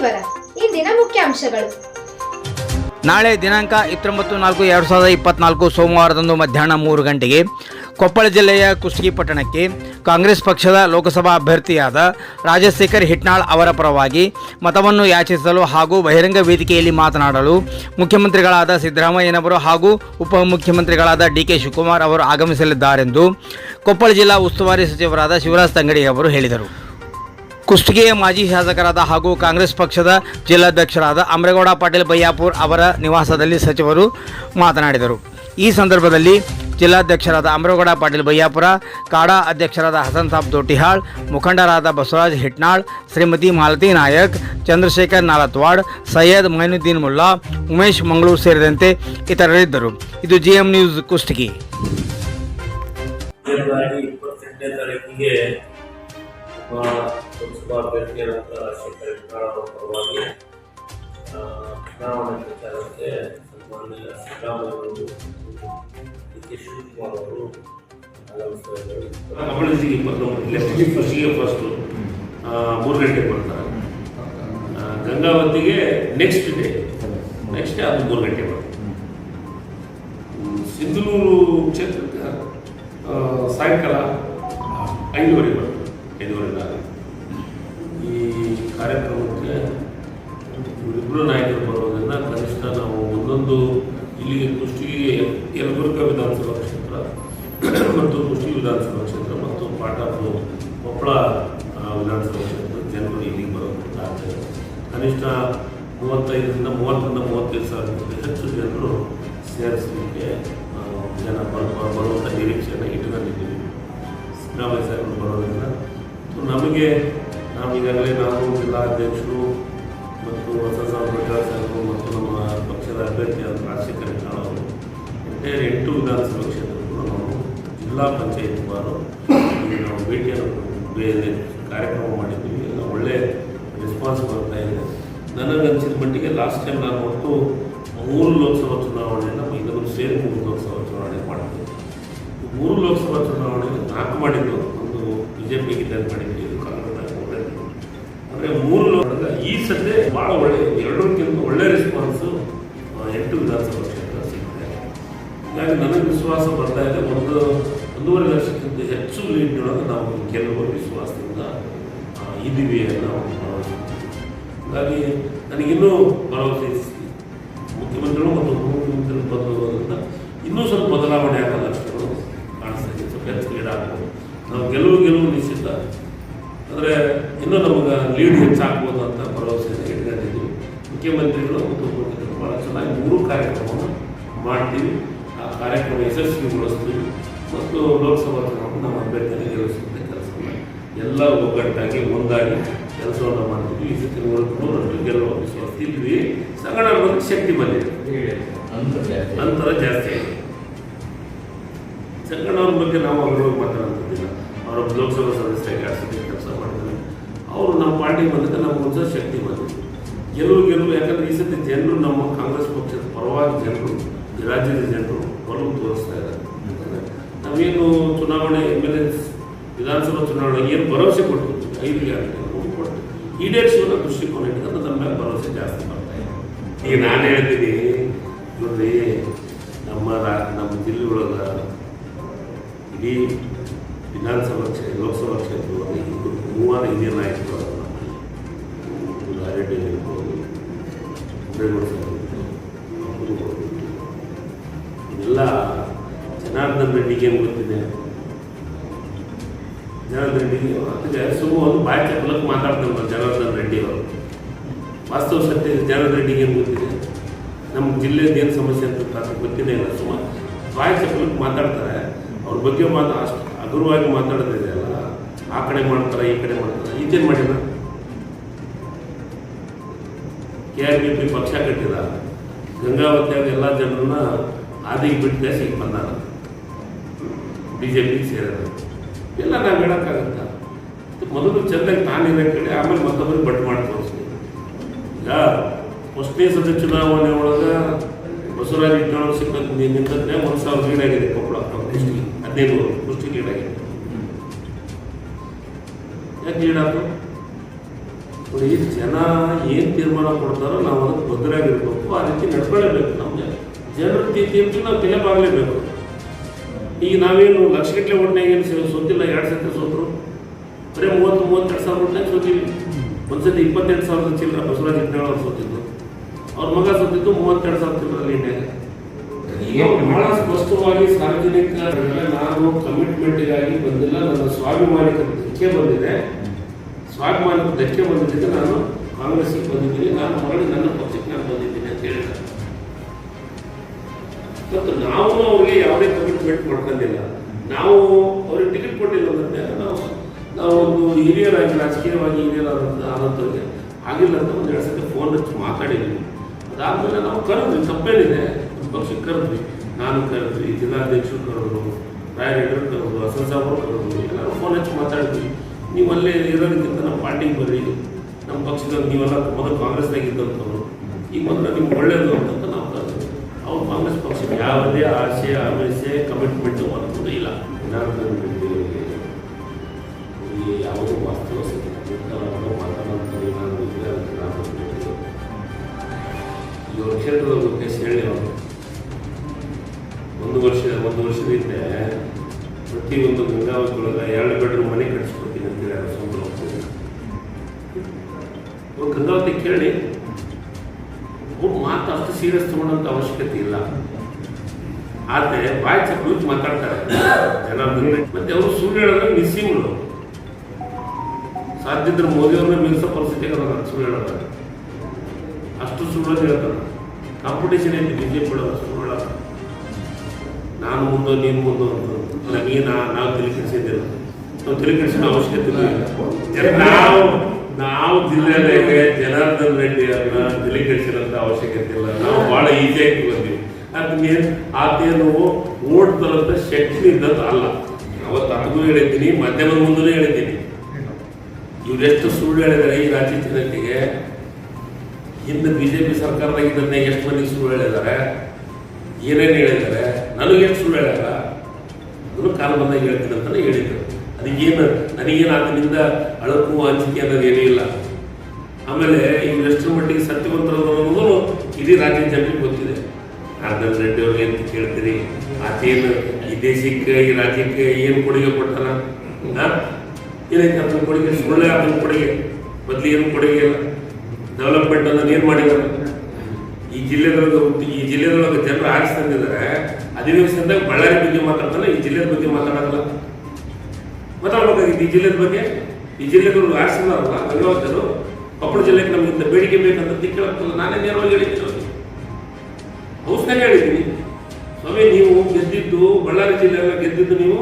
ವಿವರ ಇಂದಿನ ಮುಖ್ಯಾಂಶಗಳು. ನಾಳೆ ದಿನಾಂಕ ಇಪ್ಪತ್ತೊಂಬತ್ತು ನಾಲ್ಕು ಎರಡು ಸಾವಿರದ ಇಪ್ಪತ್ನಾಲ್ಕು ಸೋಮವಾರದಂದು ಮಧ್ಯಾಹ್ನ ಮೂರು ಗಂಟೆಗೆ ಕೊಪ್ಪಳ ಜಿಲ್ಲೆಯ ಕುಷ್ಟಗಿ ಪಟ್ಟಣಕ್ಕೆ ಕಾಂಗ್ರೆಸ್ ಪಕ್ಷದ ಲೋಕಸಭಾ ಅಭ್ಯರ್ಥಿಯಾದ ರಾಜಶೇಖರ್ ಹಿಟ್ನಾಳ್ ಅವರ ಪರವಾಗಿ ಮತವನ್ನು ಯಾಚಿಸಲು ಹಾಗೂ ಬಹಿರಂಗ ವೇದಿಕೆಯಲ್ಲಿ ಮಾತನಾಡಲು ಮುಖ್ಯಮಂತ್ರಿಗಳಾದ ಸಿದ್ದರಾಮಯ್ಯನವರು ಹಾಗೂ ಉಪಮುಖ್ಯಮಂತ್ರಿಗಳಾದ ಡಿ ಕೆ ಶಿವಕುಮಾರ್ ಅವರು ಆಗಮಿಸಲಿದ್ದಾರೆಂದು ಕೊಪ್ಪಳ ಜಿಲ್ಲಾ ಉಸ್ತುವಾರಿ ಸಚಿವರಾದ ಶಿವರಾಜ್ ತಂಗಡಿ ಅವರು ಹೇಳಿದರು. ಕುಷ್ಟಗಿಯ ಮಾಜಿ ಶಾಸಕರಾದ ಹಾಗೂ ಕಾಂಗ್ರೆಸ್ ಪಕ್ಷದ ಜಿಲ್ಲಾಧ್ಯಕ್ಷರಾದ ಅಮರೇಗೌಡ ಪಾಟೀಲ್ ಬಯ್ಯಾಪುರ್ ಅವರ ನಿವಾಸದಲ್ಲಿ ಸಚಿವರು ಮಾತನಾಡಿದರು. ಈ ಸಂದರ್ಭದಲ್ಲಿ ಜಿಲ್ಲಾಧ್ಯಕ್ಷರಾದ ಅಮರೇಗೌಡ ಪಾಟೀಲ್ ಬಯ್ಯಾಪುರ ಕಾಡಾ ಅಧ್ಯಕ್ಷರಾದ ಹಸನ್ ಸಾಬ್ ದೊಟ್ಟಿಹಾಳ್ ಮುಖಂಡರಾದ ಬಸವರಾಜ್ ಹಿಟ್ನಾಳ್, ಶ್ರೀಮತಿ ಮಾಲತಿ ನಾಯಕ್, ಚಂದ್ರಶೇಖರ್ ನಾಲತ್ವಾಡ್, ಸೈಯದ್ ಮೈನುದ್ದೀನ್ ಮುಲ್ಲಾ, ಉಮೇಶ್ ಮಂಗಳೂರು ಸೇರಿದಂತೆ ಇತರರಿದ್ದರು. ಇದು ಜಿಎಂ ನ್ಯೂಸ್ ಕುಷ್ಟಗಿ ಲೋಕಸಭಾ ಅಭ್ಯರ್ಥಿಯಾದಂಥ ರಾಜಶೇಖರ ಹೆಬ್ಬಾಳ್ ಅವರ ಪರವಾಗಿ ಚುನಾವಣಾ ಪ್ರಚಾರಕ್ಕೆ ಸನ್ಮಾನ್ಯ ಸಿದ್ದರಾಮಯ್ಯವರು ಡಿ ಕೆ ಶಿವಕುಮಾರ್ ಅವರು ಆಗಮಿಸ್ತಾ ಫಸ್ಟು ಮೂರು ಗಂಟೆಗೆ ಬರ್ತಾರೆ. ಗಂಗಾವತಿಗೆ ನೆಕ್ಸ್ಟ್ ಡೇ ನೆಕ್ಸ್ಟ್ ಡೇ ಅದು ಮೂರು ಗಂಟೆಗೆ ಬರ್ತಾರೆ. ಹ್ಮ್, ಸಿಂಧನೂರು ಕ್ಷೇತ್ರಕ್ಕೆ ಸಾಯಂಕಾಲ ಐದುವರೆ ನಿರೀಕ್ಷೆಯನ್ನು ಇಟ್ಟುಕೊಂಡಿದ್ದೀವಿ ಸಿದ್ದರಾಮಯ್ಯ ಸಾಹೇಬರು ಬರೋದ್ರಿಂದ. ಸೊ ನಮಗೆ ನಾವು ಈಗಾಗಲೇ ನಾವು ಜಿಲ್ಲಾಧ್ಯಕ್ಷರು ಮತ್ತು ಹೊಸ ಸಾಹೇಬರು ಮತ್ತು ನಮ್ಮ ಪಕ್ಷದ ಅಭ್ಯರ್ಥಿಯಾದ ರಾಜಶೇಖರ ಕಾಳವರು ಎಂಟೈರ್ ಎಂಟು ವಿಧಾನಸಭಾ ಕ್ಷೇತ್ರಕ್ಕೂ ನಾವು ಜಿಲ್ಲಾ ಪಂಚಾಯತ್ ಬಾರು ನಾವು ಭೇಟಿಯನ್ನು ಕಾರ್ಯಕ್ರಮ ಮಾಡಿದ್ದೀವಿ. ಒಳ್ಳೆ ರೆಸ್ಪಾನ್ಸ್ ಬರ್ತಾ ಇದೆ. ನನಗನ್ಸಿದ ಮಟ್ಟಿಗೆ ಲಾಸ್ಟ್ ಟೈಮ್ ನಾನು ಒಟ್ಟು ಮೂರು ಲೋಕಸಭಾ ಚುನಾವಣೆಯನ್ನು ಇನ್ನೊಂದು ಸೇರಿ ಮೂರು ಲೋಕಸಭಾ ಚುನಾವಣೆ ಮಾಡಿದ್ದೆ. ಮೂರು ಲೋಕಸಭಾ ಚುನಾವಣೆ ನಾಲ್ಕು ಮಾಡಿದ್ದು ಒಂದು ಬಿ ಜೆ ಪಿಗೆ ಮಾಡಿದ್ವಿ ಇದು ಕಾಂಗ್ರೆಸ್ ಒಳ್ಳೆಯದು ಅಂದರೆ ಮೂರು ಲೋಕದ ಈ ಸದ್ಯ ಭಾಳ ಒಳ್ಳೆ, ಎರಡಕ್ಕಿಂತ ಒಳ್ಳೆ ರೆಸ್ಪಾನ್ಸು ಎಂಟು ವಿಧಾನಸಭಾ ಕ್ಷೇತ್ರ ಸಿಗುತ್ತೆ ಹೀಗಾಗಿ ನನಗೆ ವಿಶ್ವಾಸ ಬರ್ತಾ ಇದೆ. ಒಂದು, ಒಂದೂವರೆ ಲಕ್ಷಕ್ಕಿಂತ ಹೆಚ್ಚು ಲೀಡ್ ನೀಡೋದು ನಾವು ಕೆಲವು ವಿಶ್ವಾಸದಿಂದ ಇದ್ದೀವಿ ಅನ್ನೋ ಭರವಸೆ ಹಾಗಾಗಿ ನನಗಿನ್ನೂ ಭರವಸೆ. ಮುಖ್ಯಮಂತ್ರಿಗಳು ಮತ್ತು ಉಪಮುಖ್ಯಮಂತ್ರಿಗಳು ಬಂದಿರೋದ್ರಿಂದ ಇನ್ನೂ ಸ್ವಲ್ಪ ಬದಲಾವಣೆ ಆಗೋ ಲಕ್ಷಣಗಳು ಕಾಣಿಸ್ತಾ ಇದೆ ಸ್ವಲ್ಪ ಹೆಚ್ಚು ಲೀಡ್ ಆಗ್ಬೋದು ನಾವು ಗೆಲುವು ಗೆಲುವು ನಿಶ್ಚಿತ. ಅಂದರೆ ಇನ್ನೂ ನಮಗೆ ಲೀಡ್ ಹೆಚ್ಚಾಗ್ಬೋದು ಅಂತ ಭರವಸೆಯನ್ನು ಇಟ್ಕೊಂಡಿದ್ದೀವಿ. ಮುಖ್ಯಮಂತ್ರಿಗಳು ಮತ್ತು ಉಪಮುಖ್ಯಮಂತ್ರಿಗಳು ಭಾಳ ಚೆನ್ನಾಗಿ ಮೂರು ಕಾರ್ಯಕ್ರಮವನ್ನು ಮಾಡ್ತೀವಿ. ಆ ಕಾರ್ಯಕ್ರಮ ಯಶಸ್ವಿಗೊಳಿಸ್ತೀವಿ ಮತ್ತು ಲೋಕಸಭಾ ಚುನಾವಣೆ ನಮ್ಮ ಅಭ್ಯರ್ಥಿಯನ್ನು ಗೆಲ್ಲಿಸುವಂಥ ಕೆಲಸವನ್ನು ಎಲ್ಲ ಒಗ್ಗಟ್ಟಾಗಿ ಒಂದಾಗಿ ಕೆಲಸವನ್ನು ಮಾಡ್ತೀವಿ. ಈ ಸತಿ ನೂರಕ್ಕೆ ಗೆಲ್ಲುವ ವಿಶ್ವಾಸ ಇಲ್ಲಿ ಸಂಗಡ ಬಂದು ಶಕ್ತಿ ಬಂದಿದೆ. ಅಂತರ ಜಾಸ್ತಿ. ಆಗಿದೆ ಸಂಗಣ್ಣವ್ರ ಬಗ್ಗೆ ನಾವು ಅವ್ರ ಮಾತಾಡೋದಿಲ್ಲ ಅವರ ಲೋಕಸಭಾ ಸದಸ್ಯರಾಗಿ ಸತಿ ಕೆಲಸ ಮಾಡಿದ್ದಾರೆ ಅವರು ನಮ್ಮ ಪಾರ್ಟಿಗೆ ಬಂದಾಗ ನಮ್ಗೆ ಒಂದು ಶಕ್ತಿ ಬಂದಿದೆ ಗೆಲುವು ಗೆಲುವು ಯಾಕಂದ್ರೆ ಈ ಸತಿ ಜನರು ನಮ್ಮ ಕಾಂಗ್ರೆಸ್ ಪಕ್ಷದ ಪರವಾಗಿ ಜನರು, ರಾಜ್ಯದ ಜನರು ಒಲವು ತೋರಿಸ್ತಾ ಇದ್ದಾರೆ. ನಾವೇನು ಚುನಾವಣೆ, ಎಂ ಎಲ್ ಎ ವಿಧಾನಸಭಾ ಚುನಾವಣೆ ಏನು ಭರವಸೆ ಕೊಟ್ಟಿದ್ವಿ ಐದು ಕೊಟ್ಟು ಈಡೇರಿಸುವ ದೃಷ್ಟಿಕೋನ ಇಟ್ಕೊಂಡು ನಮ್ಮ ಮೇಲೆ ಭರವಸೆ ಜಾಸ್ತಿ ಬರ್ತಾ ಇದೆ. ಈಗ ನಾನು ಹೇಳ್ತೀನಿ ನೋಡ್ರಿ ಇದೆಲ್ಲ ಜನಾರ್ದನ್ ರೆಡ್ಡಿಗೆ ಏನು ಗೊತ್ತಿದೆ? ಜನಾರ್ದನ್ ರೆಡ್ಡಿಗೆ ಅದಕ್ಕೆ ಸುಮ್ಮ ಒಂದು ಬಾಯಿ ಚಪ್ಪಲಕ್ಕೆ ಮಾತಾಡ್ತಾರೆ ಜನಾರ್ದನ್ ರೆಡ್ಡಿ ಅವರು. ವಾಸ್ತವ ಸತ್ಯ ಜನಾರ್ದನ್ ರೆಡ್ಡಿಗೆ ಏನು ಗೊತ್ತಿದೆ? ನಮ್ಮ ಜಿಲ್ಲೆದು ಏನು ಸಮಸ್ಯೆ ಅಂತ ಅದಕ್ಕೆ ಗೊತ್ತಿದೆ ಇಲ್ಲ. ಸುಮ್ಮ ಬಾಯಿ ಚಪ್ಪಲಕ್ಕೆ ಮಾತಾಡ್ತಾರೆ, ಅವ್ರ ಬಗ್ಗೆ ಮಾತು ಅಷ್ಟು ಹಗುರವಾಗಿ ಮಾತಾಡೋದಿದೆಯಲ್ಲ ಆ ಕಡೆ ಮಾಡ್ತಾರೆ, ಈ ಕಡೆ ಮಾಡ್ತಾರೆ, ಈಗೇನು ಮಾಡಿಲ್ಲ ಕೆ ಆರ್ ಬಿ ಪಿ ಪಕ್ಷ ಕಟ್ಟಿದ. ಗಂಗಾವತಿಯಾಗ ಎಲ್ಲ ಜನರನ್ನ ಹಾದಿಗೆ ಬಿಟ್ಟು ದೇಶಕ್ಕೆ ಬಂದಾರ. ಬಿ ಜೆ ಎಲ್ಲ ನಾವು ಹೇಳೋಕ್ಕಾಗತ್ತ? ಮೊದಲು ಚೆಂದಾಗಿ ತಾನಿರೋ ಕಡೆ ಆಮೇಲೆ ಮತ್ತೊಬ್ಬರಿಗೆ ಬಟ್ ಮಾಡಿ ತೋರಿಸ್ತೀವಿ ಈಗ ಫಸ್ಟ್ನೇ ಸದ ಚುನಾವಣೆ ಒಳಗೆ ಬಸವರಾಜ ಇಟ್ಟು ಸಿಕ್ಕಂತ ನಿಂತಂದ್ರೆ ಒಂದು ಸಾವಿರ ಲೀಡ್ ಆಗಿದೆ ಕೊಪ್ಪಳ ಹದಿನೈದು ಲೀಡ್ ಆಗಿದೆ. ಯಾಕೆ ಲೀಡ್ ಆಯ್ತು ನೋಡಿ ಜನ ಏನು ತೀರ್ಮಾನ ಕೊಡ್ತಾರೋ ನಾವು ಅದಕ್ಕೆ ಬದ್ಧರಾಗಿರ್ಬೇಕು. ಆ ರೀತಿ ನಡ್ಕೊಳ್ಳೇಬೇಕು ನಮಗೆ ಜನ ಜನರ ತೀರ್ಪು ನಾವು ತಲೆಬಾಗಲೇಬೇಕು ಈಗ ನಾವೇನು ಲಕ್ಷಗಟ್ಟಲೆ ಓಟ್ನಾಗ ಏನು ಸೋತಿಲ್ಲ ಎರಡು ಸತಿ ಸೋತರು? ಬರೀ ಮೂವತ್ತು ಮೂವತ್ತೆರಡು ಸಾವಿರ ಓಟ್ನಾಗ ಸೋತಿವಿ. ಒಂದ್ಸತಿ ಇಪ್ಪತ್ತೆಂಟು ಸಾವಿರದ ಚಿಲ್ಲರ ಬಸವರಾಜ ಇಟ್ನಾಳ್ ಅವ್ರು ಸೋತಿದ್ದು ಅವ್ರ ಮಗ ಸೋತಿದ್ದು ಮೂವತ್ತೆರಡು ಸಾವಿರ ಚಿಲ್ಲರಲ್ಲಿ ಇಂಡಿಯಾಗ ಈಗ ಬಹಳ ಸ್ಪಷ್ಟವಾಗಿ ಸಾರ್ವಜನಿಕ ನಾನು ಕಮಿಟ್ಮೆಂಟ್ಗಾಗಿ ಬಂದಿಲ್ಲ ನನ್ನ ಸ್ವಾಭಿಮಾನಿಕ ಧಕ್ಕೆ ಬಂದಿದೆ. ಸ್ವಾಭಿಮಾನಕ್ಕೆ ಧಕ್ಕೆ ಬಂದಿದ್ದಕ್ಕೆ ನಾನು ಕಾಂಗ್ರೆಸ್ಗೆ ಬಂದಿದ್ದೀನಿ. ನಾನು ಮರಳಿ ನನ್ನ ಪಕ್ಷಕ್ಕೆ ನಾನು ಬಂದಿದ್ದೀನಿ ಅಂತ ಹೇಳಿದ್ದಾರೆ ಮತ್ತು ನಾವು ಅವ್ರಿಗೆ ಯಾವುದೇ ಕಮಿಟ್ಮೆಂಟ್ ಮಾಡ್ಕೊಂಡಿಲ್ಲ. ನಾವು ಅವ್ರಿಗೆ ಟಿಕೆಟ್ ಕೊಟ್ಟಿಲ್ಲ ಅಂದ್ರೆ ನಾವು ನಾವು ಒಂದು ಹಿರಿಯರಾಗಿ ರಾಜಕೀಯವಾಗಿ ಹಿರಿಯರಾದಂಥ ಆದಂಥವ್ರಿಗೆ ಆಗಿಲ್ಲ ಅಂತ ಒಂದು ಎರಡು ಸತಿ ಫೋನ್ ಹಚ್ಚಿ ಮಾತಾಡಿದ್ವಿ. ಅದಾದಮೇಲೆ ನಾವು ಕರೆದ್ವಿ, ತಪ್ಪೇನಿದೆ. ನಮ್ಮ ಪಕ್ಷಕ್ಕೆ ಕರೆದ್ವಿ. ನಾನು ಕರೆದ್ವಿ, ಜಿಲ್ಲಾಧ್ಯಕ್ಷರು ಕರೆದ್ರು ರಾಯರೆಡ್ರು ಕರೆದ್ರು, ಅಸನ್ ಸಾಬ್ರು ಕರೆದ್ರು, ಎಲ್ಲರೂ ಫೋನ್ ಹಚ್ಚಿ ಮಾತಾಡಿದ್ವಿ. ನೀವು ಅಲ್ಲೇ ಇರೋದಕ್ಕಿಂತ ನಮ್ಮ ಪಾರ್ಟಿಗೆ ಬರ್ರಿ. ನಮ್ಮ ಪಕ್ಷದಲ್ಲಿ ನೀವೆಲ್ಲ ಮೊದಲು ಕಾಂಗ್ರೆಸ್ನಾಗ ಇದ್ದಂಥವ್ರು ಈಗ ಮೊದಲು ನಿಮ್ಗೆ ಒಳ್ಳೇದು ಅಂತ ನಾವು ಕರೆದ್ವಿ. ಅವ್ರು ಕಾಂಗ್ರೆಸ್ ಪಕ್ಷ ಯಾವುದೇ ಆಸೆ ಆಮಿಷೆ ಕಮಿಟ್ಮೆಂಟು ಅನ್ನೋದು ಇಲ್ಲ. ಚಪ್ಪಲು ಮಾತಾಡ್ತಾರೆ. ಜನ. ಮತ್ತೆ ಅವರು ಸುಳ್ಳು ಹೇಳಿದ್ರೆ ನಿಸ್ಸೀಮರು ಸಾಧ್ಯ ಇದ್ರೆ ಮೋದಿ ಅವ್ರನ್ನ ಮೀರಿಸೋ ಪರಿಸ್ಥಿತಿ ಅದಾರ, ಸುಳ್ಳು ಅಷ್ಟು ಸುಳ್ಳು ಹೇಳ್ತಾರೆ. ಕಾಂಪಿಟೇಷನ್ ಐತಿ ಬಿಜೆಪಿ ಜೆ ಸುಳ್ಳು ನಾನು ಮುಂದೆ, ನೀನು ಮುಂದೆ ಅಂತ. ನಾ ನಾವು ಕೆಡಿಸಿದ್ದಿಲ್ಲ ನಾವು ತಲೆ ಕೆಡಿಸೋ ಅವಶ್ಯಕತೆ ಇಲ್ಲ. ನಾವು ನಾವು ಜಿಲ್ಲೆಯಲ್ಲೇ ಜನಾರ್ದನ್ ರೆಡ್ಡಿ ಅವ್ರನ್ನ ತಲೆ ಅವಶ್ಯಕತೆ ಇಲ್ಲ. ನಾವು ಭಾಳ ಈಸಿಯಾಗಿ ಬಂದ್ವಿ. ಅದಕ್ಕೆ ಆತೇನು ಓಟ್ ತರೋಂಥ ಶಕ್ತಿ ಇದ್ದದ್ದು ಅಲ್ಲ ಅವತ್ತು ಅದಕ್ಕೂ ಹೇಳಿದ್ದೀನಿ ಮಧ್ಯಮದ ಮುಂದೂ ಹೇಳಿದ್ದೀನಿ. ಇವರೆಷ್ಟು ಸುಳ್ಳು ಹೇಳಿದ್ದಾರೆ ಈ ರಾಜ್ಯ ಜನತೆಗೆ. ಹಿಂದೆ ಬಿ ಜೆ ಪಿ ಎಷ್ಟು ಮಂದಿ ಸುಳ್ಳು ಹೇಳಿದ್ದಾರೆ? ಏನೇನು ಹೇಳಿದ್ದಾರೆ? ನನಗೆ ಎಷ್ಟು ಸುಳ್ಳು ಹೇಳಲ್ಲ. ಅದನ್ನು ಕಾಲ ಬಂದಾಗ ಹೇಳ್ತೀನಿ ಅಂತಾನೆ ಹೇಳಿದ್ರು. ಅದಕ್ಕೇನು ನನಗೇನು ಅದರಿಂದ ಅಳಕು ಹಂಚಿಕೆ ಅನ್ನೋದು ಏನೂ ಇಲ್ಲ. ಆಮೇಲೆ ಇವ್ರು ಎಷ್ಟರ ಮಟ್ಟಿಗೆ ಸತ್ಯವಂತರು ಇಡೀ ರಾಜ್ಯ ಜನರಿಗೆ ಗೊತ್ತಿದೆ. ಅರ್ಧ ರೆಡ್ಡಿ ಅವ್ರಿಗೆ ಅಂತ ಕೇಳ್ತೀರಿ ಆತೇನು ಈ ದೇಶಕ್ಕೆ ಈ ರಾಜ್ಯಕ್ಕೆ ಏನು ಕೊಡುಗೆ ಕೊಡ್ತಾರ? ಏನೈತೆ ಅದನ್ನ ಕೊಡುಗೆ, ಸುಳ್ಳೆ ಅದನ್ನ ಕೊಡುಗೆ. ಮೊದಲು ಏನು ಕೊಡುಗೆ ಇಲ್ಲ. ಡೆವಲಪ್ಮೆಂಟ್ ಅನ್ನೋದು ಏನು ಮಾಡಿದ್ದಾರೆ ಈ ಜಿಲ್ಲೆದೊಳಗೆ ಈ ಜಿಲ್ಲೆದೊಳಗೆ ಜನರು ಆರಿಸಿ ತಂದಿದ್ದಾರೆ ಅಧಿವೇಶನದಾಗ ಬಳ್ಳಾರಿ ಬಗ್ಗೆ ಮಾತಾಡ್ತಾನೆ ಈ ಜಿಲ್ಲೆ ಬಗ್ಗೆ ಮಾತಾಡೋದಿಲ್ಲ. ಮಾತಾಡ್ಬೇಕಾಗಿತ್ತು ಈ ಜಿಲ್ಲೆದ ಬಗ್ಗೆ? ಈ ಜಿಲ್ಲೆದವರು ಆರಿಸಿದಾರಲ್ಲ ಗಂಗಾವತರು ಕೊಪ್ಪಳ ಜಿಲ್ಲೆಗೆ ನಮಗಿಂತ ಬೇಡಿಕೆ ಬೇಕಂತ ಕೇಳತ್ತಲ್ಲ ನಾನೇ ನೇರವಾಗಿ ಹೇಳಿದ್ದೀನಿ ಅವ್ರಿಗೆ ಹೇಳಿದ್ದೀನಿ. ಸ್ವಾಮಿ ನೀವು ಗೆದ್ದಿದ್ದು ಬಳ್ಳಾರಿ ಜಿಲ್ಲೆ ಎಲ್ಲ ಗೆದ್ದಿದ್ದು ನೀವು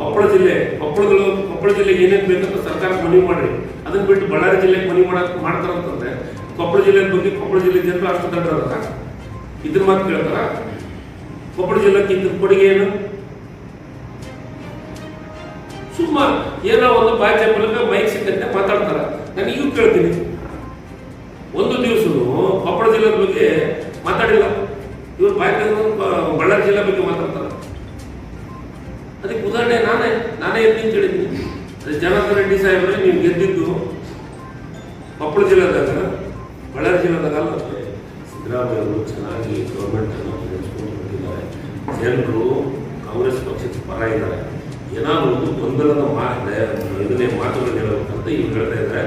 ಕೊಪ್ಪಳ ಜಿಲ್ಲೆ. ಕೊಪ್ಪಳಗಳು, ಕೊಪ್ಪಳ ಜಿಲ್ಲೆಗೆ ಏನೇನು ಬೇಕಂತ ಸರ್ಕಾರ ಮನವಿ ಮಾಡ್ರಿ. ಅದನ್ನ ಬಿಟ್ಟು ಬಳ್ಳಾರಿ ಜಿಲ್ಲೆಗೆ ಮನವಿ ಮಾಡಕ್ ಮಾಡ್ತಾರಂತಂದ್ರೆ ಕೊಪ್ಪಳ ಜಿಲ್ಲೆ ಬಗ್ಗೆ ಕೊಪ್ಪಳ ಜಿಲ್ಲೆ ಜನರು ಅಷ್ಟು ದೊಡ್ಡದಾರ ಇದ್ರ ಮಾತು ಕೇಳ್ತಾರ. ಕೊಪ್ಪಳ ಜಿಲ್ಲೆ ಇದ್ರ ಕೊಡುಗೆ ಏನು? ಸುಮ್ಮ ಏನೋ ಒಂದು ಬಾಚೆ ಮೂಲಕ ಮೈಕ್ ಸಿಕ್ಕಂತೆ ಮಾತಾಡ್ತಾರ. ನಾನು ಈಗ ಕೇಳ್ತೀನಿ. ಒಂದು ದಿವಸನು ಕೊಪ್ಪಳ ಜಿಲ್ಲೆ ಬಗ್ಗೆ ಮಾತಾಡಿಲ್ಲ. ಇವ್ರು ಬಾಯಿ ಬಳ್ಳಾರಿ ಜಿಲ್ಲೆ ಬಗ್ಗೆ ಮಾತಾಡ್ತಾರೆ. ಅದಕ್ಕೆ ಉದಾಹರಣೆ ನಾನೇ ನಾನೇ ಎದ್ದು ಹೇಳಿದ್ದೀನಿ ಜನಾರ್ದನ್ ರೆಡ್ಡಿ ಸಾಹೇಬ್ರೆ ನೀವು ಗೆದ್ದಿದ್ದು ಕೊಪ್ಪಳ ಜಿಲ್ಲೆದಾಗ, ಬಳ್ಳಾರಿ ಜಿಲ್ಲೆದಾಗ ಅಲ್ಲ? ಸಿದ್ದರಾಮಯ್ಯ ಅವರು ಚೆನ್ನಾಗಿ ಗೌರ್ಮೆಂಟ್ ಅನ್ನು ನಡೆಸ್ಕೊಂಡು ಬಂದಿದ್ದಾರೆ. ಜನರು ಕಾಂಗ್ರೆಸ್ ಪಕ್ಷಕ್ಕೆ ಪರ ಇದ್ದಾರೆ. ಏನಾದರೂ ಒಂದು ಗೊಂದಲದ ಮಾತು ಇದನ್ನೇ ಮಾತುಗಳನ್ನು ಹೇಳಬೇಕಂತ ಇವ್ರು ಹೇಳ್ತಾ ಇದ್ದಾರೆ.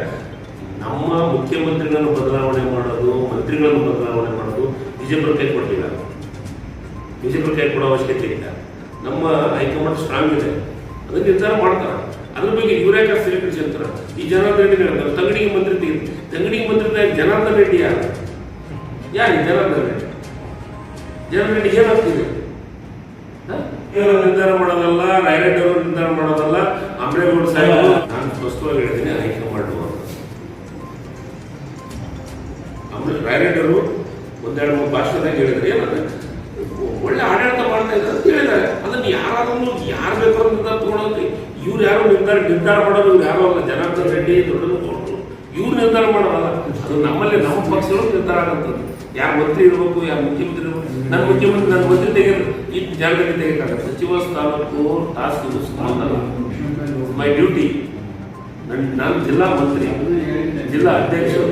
ನಮ್ಮ ಮುಖ್ಯಮಂತ್ರಿಗಳನ್ನು ಬದಲಾವಣೆ ಮಾಡೋದು, ಮಂತ್ರಿಗಳನ್ನು ಬದಲಾವಣೆ ಮಾಡೋದು, ಬಿಜೆಪಿ ಕೊಟ್ಟಿಲ್ಲ ಕೊಡೋ ಅವಶ್ಯಕತೆ ಇಲ್ಲ. ನಮ್ಮ ಹೈಕಮಾಂಡ್ ಸ್ಟ್ರಾಂಗ್ ಇದೆ. ಅದನ್ನ ನಿರ್ಧಾರ ಮಾಡ್ತಾರೆ. ಅದ್ರ ಬಗ್ಗೆ ಇವ್ರ್ಯಾಕೆ ಸೆಲೆಬ್ರಿಟಿ ಅಂತಾರೆ ಈ ಜನಾರ್ದನ್ ರೆಡ್ಡಿ ಹೇಳ್ತಾರೆ ತಂಗಡಿಗೆ ಮಂತ್ರಿ ತಂಗಡಿಗೆ ಮಂತ್ರಿ ಜನಾರ್ದನ್ ರೆಡ್ಡಿ ಯಾರು? ಯಾರು ಜನಾರ್ದನ್ ರೆಡ್ಡಿ? ಜನಾರ್ದನ್ ರೆಡ್ಡಿ ಏನಾಗ್ತಿದೆ? ಇವರು ನಿರ್ಧಾರ ಮಾಡೋದಲ್ಲ ರಾಯರೆಡ್ಡಿ ಅವರು ನಿರ್ಧಾರ ಮಾಡೋದಲ್ಲ ಅಂಬೇಗೌಡ ಸಾಹೇಬ್ ನಾನು ಸ್ಪಷ್ಟವಾಗಿ ಹೇಳಿದ್ದೀನಿ ಹೈಕಮಾಂಡ್ ಅಂತ ಆಮೇಲೆ ರಾಯರೆಡ್ಡಿ ಅವರು ಒಂದೆರಡು ಮೂರು ಭಾಷಣದಾಗ ಹೇಳಿದ್ರೆ. ಏನಂದ್ರೆ ಒಳ್ಳೆ ಆಡಳಿತ ಮಾಡ್ತಾ ಇದ್ದಾರೆ ಅಂತ ಹೇಳಿದ್ದಾರೆ ಅದನ್ನ ಯಾರಾದ್ರೂ ಯಾರು ಬೇಕಾದ್ರೂ ನಿರ್ಧಾರ ತಗೊಳೋದು ಇವ್ರು ಯಾರು ನಿರ್ಧಾರ ನಿರ್ಧಾರ ಮಾಡೋದು ಇವ್ರು ಯಾರು ಅಲ್ಲ. ಜನಾರ್ದನ್ ರೆಡ್ಡಿ ದೊಡ್ಡದು ಕೊಟ್ಟರು ಇವ್ರು ನಿರ್ಧಾರ ಮಾಡೋದಲ್ಲ ಅದು ನಮ್ಮಲ್ಲಿ ನಮ್ಮ ಪಕ್ಷಗಳು ನಿರ್ಧಾರ ಆಗುತ್ತದೆ ಯಾರು ಮಂತ್ರಿ ಇರಬೇಕು, ಯಾರು ಮುಖ್ಯಮಂತ್ರಿ ಇರಬೇಕು. ನನ್ನ ಮುಖ್ಯಮಂತ್ರಿ ನನ್ನ ಮಂತ್ರಿ ತೆಗೆದು ಈ ಜಾಗದಲ್ಲಿ ತೆಗೆಯಕ್ಕಾಗತ್ತೆ ಸಚಿವ ಸ್ಥಾನಕ್ಕೂ ಟಾಸ್ಕ್ ಇದು ಸಂಬಂಧ ಮೈ ಡ್ಯೂಟಿ ನನ್ನ ನಾನು ಜಿಲ್ಲಾ ಮಂತ್ರಿ. ಜಿಲ್ಲಾ ಅಧ್ಯಕ್ಷರು.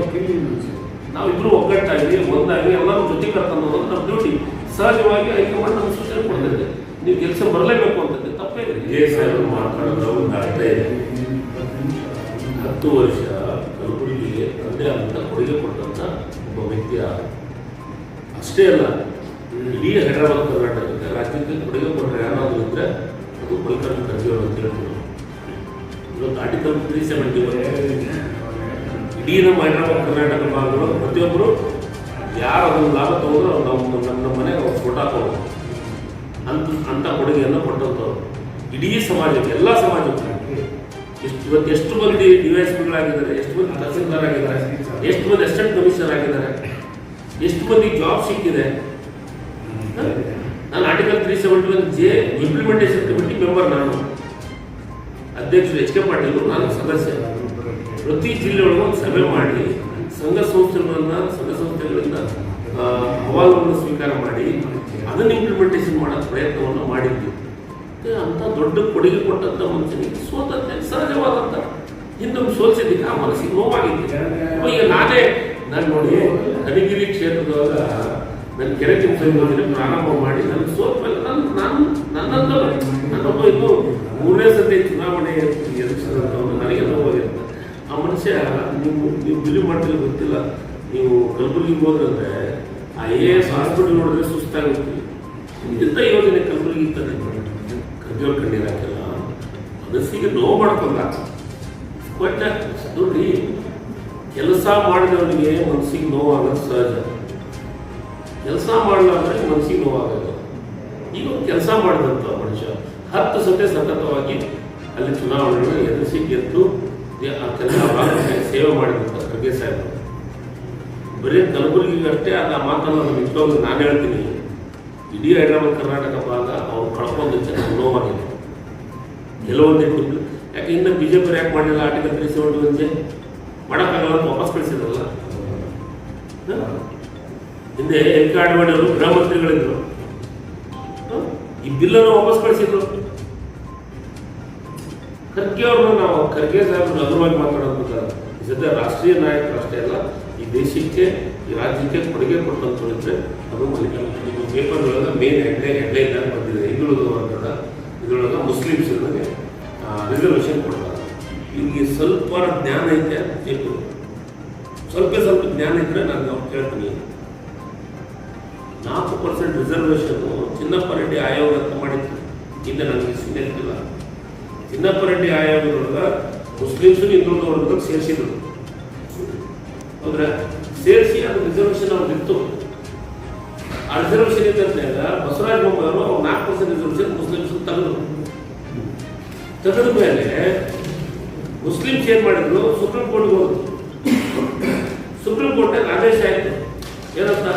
ನಾವಿಬ್ರು ಒಗ್ಗಟ್ಟಾಗಿ, ಒಂದಾಗಿ ಎಲ್ಲರೂ ಜೊತೆ ಕರ್ಕೊಂಡು ನಮ್ಮ ಡ್ಯೂಟಿ ಸಹಜವಾಗಿ ಹೈಕಮಾಂಡ್ ನಮ್ಮ ಸೂಚನೆ ಕೊಡ್ತೈತೆ ನೀವು ಕೆಲಸ ಬರಲೇಬೇಕು ಅಂತ ತಪ್ಪೇ ಮಾತಾಡೋದು ಹತ್ತು ವರ್ಷ ಕಲಬುರಗಿಗೆ ತಂದೆ ಆದಂಥ ಕೊಡುಗೆ ಕೊಟ್ಟಂತ ಒಬ್ಬ ವ್ಯಕ್ತಿಯ ಅಷ್ಟೇ ಅಲ್ಲ, ಇಡೀ ಹೈದರಾಬಾದ್, ಕರ್ನಾಟಕಕ್ಕೆ ರಾಜ್ಯಕ್ಕೆ ಕೊಡುಗೆ ಕೊಟ್ಟರೆ ಯಾರಾದರೂ ಇದ್ರೆ ಅದು ಮಲ್ಲಿಕಾರ್ಜುನ ಖರ್ಗೆ ಅವರು ಅಂತ ಹೇಳ್ಬೋದು. ಇವತ್ತು ಆರ್ಟಿಕಲ್ ತ್ರೀ ಸೆವೆಂಟಿ ಇಡೀ ನಮ್ಮ ಹೈದರಾಬಾದ್, ಕರ್ನಾಟಕ ಭಾಗಗಳು ಪ್ರತಿಯೊಬ್ಬರು ಯಾರು ಅದನ್ನು ಲಾಭ ತಗೊಂಡ್ರು ನಮ್ಮ ನಮ್ಮ ಮನೆಗೆ ಅವ್ರು ಫೋಟೋ ಹಾಕೋದು ಅಂತ ಅಂಥ ಕೊಡುಗೆಯನ್ನು ಕೊಟ್ಟಂಥವ್ರು ಇಡೀ ಸಮಾಜಕ್ಕೆ, ಎಲ್ಲ ಸಮಾಜಕ್ಕೆ. ಎಷ್ಟು ಇವತ್ತು ಎಷ್ಟು ಮಂದಿ ಡಿ ಎಸ್ ಪಿಗಳಾಗಿದ್ದಾರೆ, ಎಷ್ಟು ಮಂದಿ ತಹಸೀಲ್ದಾರ್ ಆಗಿದ್ದಾರೆ, ಎಷ್ಟು ಮಂದಿ ಅಸಿಸ್ಟೆಂಟ್ ಕಮಿಷನರ್ ಆಗಿದ್ದಾರೆ, ಎಷ್ಟು ಮಂದಿ ಜಾಬ್ ಸಿಕ್ಕಿದೆ? ನಾನು article three seventy one J implementation committee member ನಾನು. ಅಧ್ಯಕ್ಷರು ಎಚ್ ಕೆ ಪಾಟೀಲ್ ನಾನು ಸದಸ್ಯ ಪ್ರತಿ ಜಿಲ್ಲೆ ಒಳಗೆ ಒಂದು ಸಭೆ ಮಾಡಿ, ಸಂಘ ಸಂಸ್ಥೆಗಳನ್ನು, ಸಂಘ ಸಂಸ್ಥೆಗಳಿಂದ ಅಹವಾಲುಗಳನ್ನು ಸ್ವೀಕಾರ ಮಾಡಿ ಅದನ್ನು ಇಂಪ್ಲಿಮೆಂಟೇಷನ್ ಮಾಡೋ ಪ್ರಯತ್ನವನ್ನು ಮಾಡಿದ್ವಿ. ಅಂತ ದೊಡ್ಡ ಕೊಡುಗೆ ಕೊಟ್ಟಂತ ಮನುಷ್ಯನಿಗೆ ಸೋತಂತೆ, ಸಹಜವಾದಂತ. ಹಿಂದೆ ಸೋಲ್ಸಿದ್ದಕ್ಕೆ ಆ ಮನಸ್ಸಿಗೆ ನೋವಾಗಿದ್ದೆ ಈಗ ನಾನೇ, ನಾನು ನೋಡಿ ಹರಿಗಿರಿ ಕ್ಷೇತ್ರದೊಳಗ ನನ್ನ ಕೆರೆ ಯೋಜನೆ ಪ್ರಾರಂಭ ಮಾಡಿ ನನ್ನ ಸೋತ ನಾನು ನಾನು ನನ್ನಂತ ನನ್ನೊಬ್ಬ ಇದು ಮೂರನೇ ಸತಿ ಚುನಾವಣೆ ನನಗೆ ನೋವಾಗಿರುತ್ತೆ ಆ ಮನುಷ್ಯ, ನೀವು ನೀವು ಬಿಲಿ ಮಾಡ್ತೀವಿ ಗೊತ್ತಿಲ್ಲ. ನೀವು ಕಲಬುರಗಿಗೆ ಹೋದ್ರೆ, ಆ ಎ ಎಸ್ ಹಾಸ್ಪಿಟಲ್ ನೋಡಿದ್ರೆ ಸುಸ್ತಾಗುತ್ತೆ. ಇಂಥ ಯೋಜನೆ ಕಲ್ಬುರ್ಗಿ ಇರ್ತದೆ. ಕರ್ಜೋರ್ ಕಣ್ಣೀರು ಹಾಕಿಲ್ಲ. ಮನಸ್ಸಿಗೆ ನೋವು ಮಾಡ್ಕೊಂಡ. ಬಟ್ ನೋಡ್ರಿ ಕೆಲಸ ಮಾಡಿದವರಿಗೆ ಮನಸ್ಸಿಗೆ ನೋವಾಗೋದು ಸಹಜ. ಕೆಲಸ ಮಾಡಲಾದ್ರೆ ಮನಸ್ಸಿಗೆ ನೋವಾಗೋದು ಈಗ ಕೆಲಸ ಮಾಡಿದಂಥ ಮನುಷ್ಯ, ಹತ್ತು ಸತೆ ಸತತವಾಗಿ ಅಲ್ಲಿ ಚುನಾವಣೆಗಳನ್ನು ಎದುರಿಸಿ ಗೆದ್ದು ಆ ಕೆಲಸ ಸೇವೆ ಮಾಡಿದಂಥ ಖರ್ಗೆ ಸಾಹೇಬರು. ಬರೀ ಕಲಬುರಗಿಗಷ್ಟೇ ಅದು ಆ ಮಾತನ್ನು ನಾನು ಹೇಳ್ತೀನಿ. ಇಡೀ ಹೈದರಾಬಾದ್, ಕರ್ನಾಟಕ ಭಾಗ ಅವ್ರು ಕಳ್ಕೊಂಡು ಚೆನ್ನಾಗಿ ನೋವಾಗಿದೆ ಕೆಲವೊಂದೇ ಕುರಿತು. ಯಾಕೆ ಇನ್ನು ಬಿ ಜೆ ಪಿ ಯಾಕೆ ಮಾಡಿಲ್ಲ ಆರ್ಟಿಕಲ್ ತ್ರೀ ಸೆವೆಂಟಿ ಮಾಡೋಕ್ಕಾಗಲ್ಲ ಅಂತ ವಾಪಸ್ ಕಳಿಸಿದ್ರಲ್ಲ? ಹಿಂದೆ ಎಲ್ ಕೆ ಆಡ್ವಾಣಿ ಅವರು ಗೃಹ ಮಂತ್ರಿಗಳಿದ್ರು ಈ ಬಿಲ್ಲನ್ನು ವಾಪಸ್ ಕಳಿಸಿದ್ರು. ಖರ್ಗೆ ಅವ್ರನ್ನ ನಾವು, ಖರ್ಗೆ ಸಾಹೇಬ್ರು ಅದರವಾಗಿ ಮಾತಾಡೋದು ಜೊತೆ ರಾಷ್ಟ್ರೀಯ ನಾಯಕರು ಅಷ್ಟೇ ಅಲ್ಲ, ಈ ದೇಶಕ್ಕೆ, ಈ ರಾಜ್ಯಕ್ಕೆ ಕೊಡುಗೆ ಕೊಟ್ಟಂತ ಅದು ಮಲ್ಲಿಕಾರ್ಜುನ ನಿಮ್ಮ ಪೇಪರ್ ಒಳಗೆ ಮೇನ್ ಹೆಡ್ಲೈನ್ ಹೆಡ್ಲೈನ್ ಆಗಿ ಬಂದಿದೆ? ಹಿಂದುಳಿದ ವರ್ಗದ ಇದ್ರೊಳಗೆ ಮುಸ್ಲಿಮ್ಸ್ ರಿಸರ್ವೇಷನ್ ಕೊಡ್ತಾರೆ. ಇವ್ರಿಗೆ ಸ್ವಲ್ಪ ಜ್ಞಾನ ಐತೆ ಅಂತ ಸ್ವಲ್ಪ ಸ್ವಲ್ಪ ಜ್ಞಾನ ಇದ್ರೆ ನಾನು ಅವ್ರು ಕೇಳ್ತೀನಿ. ನಾಲ್ಕು ಪರ್ಸೆಂಟ್ ರಿಸರ್ವೇಷನ್ ಚಿನ್ನಪ್ಪ ರೆಡ್ಡಿ ಆಯೋಗ ಅಂತ ಮಾಡಿತ್ತು ಹಿಂದೆ ನನಗೆ ಸಿಗಲಿಲ್ಲ ಚಿನ್ನಪ್ಪ ರೆಡ್ಡಿ ಆಯೋಗದೊಳಗ ಮುಸ್ಲಿಮ್ಸ್ ಹಿಂದುಳಿದ ವರ್ಗಕ್ಕೆ ಸೇರಿಸಿದ್ರು. ಅಂದ್ರೆ ಸೇರಿಸಿ ಅದು ರಿಸರ್ವೇಷನ್ ಇತ್ತು. ಆ ರಿಸರ್ವೇಷನ್ ಹೇಳಿದ್ರೆ ಬಸವರಾಜ ಬೊಮ್ಮಾಯಿ ಅವರು ನಾಲ್ಕು ಪರ್ಸೆಂಟ್ ರಿಸರ್ವೇಷನ್ ಮುಸ್ಲಿಮ್ಸ್ ತೆಗೆದ್ರು. ತೆಗೆದ ಮೇಲೆ ಮುಸ್ಲಿಮ್ಸ್ ಏನ್ ಮಾಡಿದ್ರು? ಸುಪ್ರೀಂ ಕೋರ್ಟ್ಗೆ ಹೋದ್ರು. ಸುಪ್ರೀಂ ಕೋರ್ಟ್ ಆದೇಶ ಆಯಿತು. ಏನಂತ?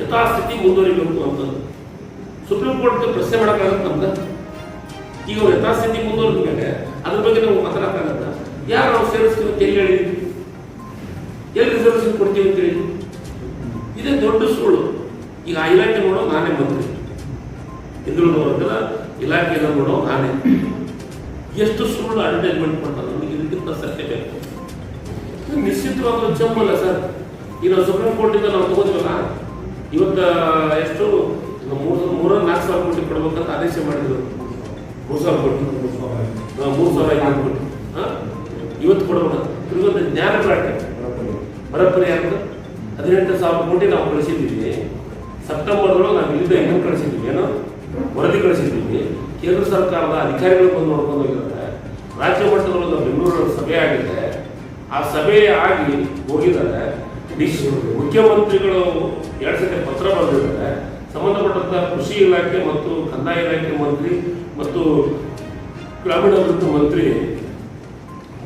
ಯಥಾಸ್ಥಿತಿ ಮುಂದುವರಿಬೇಕು ಅಂತ ಸುಪ್ರೀಂ ಕೋರ್ಟ್ ಪ್ರಶ್ನೆ ಮಾಡೋಕ್ಕಾಗತ್ತೆ ನಮ್ದು ಈಗ ಅವ್ರು ಯಥಾಸ್ಥಿತಿ ಮುಂದುವರೆದ ಮೇಲೆ ಅದ್ರ ಬಗ್ಗೆ ನಾವು ಮಾತಾಡೋಕ್ಕಾಗತ್ತ? ಯಾರು ನಾವು ಸೇರಿಸ್ತೀವಿ ಅಂತ ಎಲ್ಲಿ ಹೇಳಿದ್ವಿ ಎಲ್ಲಿ ರಿಸರ್ವೇಷನ್ ಕೊಡ್ತೀವಿ ಅಂತ ಹೇಳಿದ್ವಿ ಇದೇ ದೊಡ್ಡ ಸುಳ್ಳು. ಈಗ ಆ ಇಲಾಖೆ ನೋಡೋ ನಾನೇ ಮಂತ್ರಿ. ಹಿಂದುಳಿದ ವರ್ಗದ ಇಲಾಖೆಯನ್ನು ನೋಡೋ ನಾನೇ. ಎಷ್ಟು ಸುಳ್ಳು ಅಡ್ವರ್ಟೈಸ್ಮೆಂಟ್ ಮಾಡ್ತಾರೆ ನಮಗೆ ಇದಕ್ಕಿಂತ ಸತ್ಯ ಬೇಕು ನಿಶ್ಚಿತವಾಗ್ಲೂ ಜಂಬಲ್ಲ ಸರ್. ಈಗ ನಾವು ಸುಪ್ರೀಂ ಕೋರ್ಟಿಂದ ನಾವು ತಗೋತೀವಲ್ಲ ಇವತ್ತು ಎಷ್ಟು ಮೂರು ಮೂರ ನಾಲ್ಕು ಸಾವಿರ ಕೋಟಿ ಕೊಡ್ಬೇಕಂತ ಆದೇಶ ಮಾಡಿದ್ರು. ಮೂರು ಸಾವಿರ ಕೋಟಿ ಮೂರು ಸಾವಿರ ಐದು ಕೋಟಿ? ಇವತ್ತು ಕೊಡೋಣ ಇವತ್ತು ಜ್ಞಾನ ಪ್ರಾಟಿ ಬರಪ್ಪರಿ ಯಾರು ಹದಿನೆಂಟು ಸಾವಿರ ಕೋಟಿ ನಾವು ಕಳಿಸಿದ್ದೀವಿ. ಸೆಪ್ಟೆಂಬರ್ದೊಳಗೆ ನಾವು ವಿವಿಧ ಇನ್ನೊಂದು ಕಳಿಸಿದ್ದೀವಿ ಏನೋ ವರದಿ ಕಳಿಸಿದ್ದೀವಿ ಕೇಂದ್ರ ಸರ್ಕಾರದ ಅಧಿಕಾರಿಗಳು ಬಂದು ನೋಡ್ಕೊಂಡು ಹೋಗಿರುತ್ತೆ ರಾಜ್ಯ ಮಟ್ಟದೊಳಗೆ ಬೆಂಗಳೂರು ಸಭೆ ಆಗಿದೆ. ಆ ಸಭೆ ಆಗಿ ಹೋಗಿದ್ದಾರೆ. ಮುಖ್ಯಮಂತ್ರಿಗಳು ಎರಡು ಸತಿ ಪತ್ರ ಬರೆದಿದ್ದಾರೆ. ಸಂಬಂಧಪಟ್ಟಂಥ ಕೃಷಿ ಇಲಾಖೆ ಮತ್ತು ಕಂದಾಯ ಇಲಾಖೆ ಮಂತ್ರಿ ಮತ್ತು ಗ್ರಾಮೀಣಾಭಿವೃದ್ಧಿ ಮಂತ್ರಿ